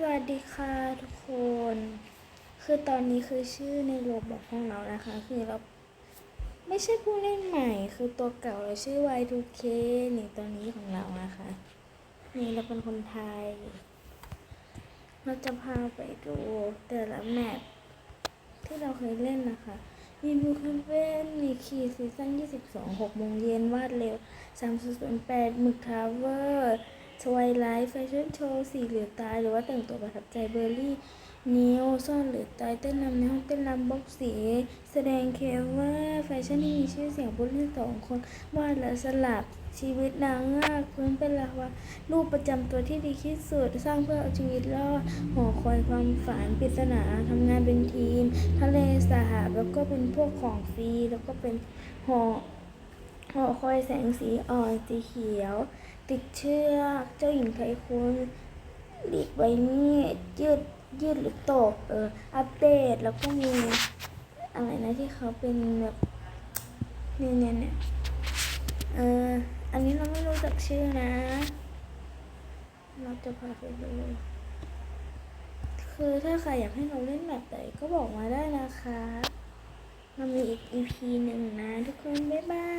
สวัสดีค่ะทุกคน คือตอนนี้คือชื่อในโลบบอกของเรานะคะ คือเราไม่ใช่ผู้เล่นใหม่ คือตัวเก่าเราชื่อ Y2K นี่ตัวนี้ของเรานะคะ นี่เราเป็นคนไทย เราจะพาไปดูแต่ละแมปที่เราเคยเล่นนะคะ มีบูคันเวนมีคีซีซั่น22 6โมงเย็นวาดเร็ว 3008หมึกทาวเวอร์ ทวายไลท์แฟชั่นโชว์สีเหลือตาย หรือว่าแต่งตัวประทับใจเบอร์รี่นิวซ่อนเหลือตายเต้นรำในห้องเต้นรำบ็อกสี แสดงเคว่าแฟชั่นที่มีชื่อเสียงผู้เล่นสองคนวาดและสลับชีวิตนางงากพื้นเป็นลาวารูปประจำตัวที่ดีที่สุด สร้างเพื่อเอาชีวิตรอดหอคอยความฝันปริศนาทำงานเป็นทีม ทะเลสาบแล้วก็เป็นพวกของฟรีแล้วก็เป็นหอ หอคอยแสงสีอ่อนสีเขียว ติดเชือกเจ้าหญิงไทยคุณหลีกใบมีดยืดยืดหรือตกเอออัปเดตแล้วก็มีอะไรนะที่เขาเป็นแบบเนี่ยเนี่ยเนี่ยเอออันนี้เราไม่รู้จักชื่อนะ เราจะพาไปดูคือถ้าใครอยากให้เราเล่นแบบไหนก็บอกมาได้นะคะ มันมีอีก EP หนึ่งนะทุกคน บ๊ายบาย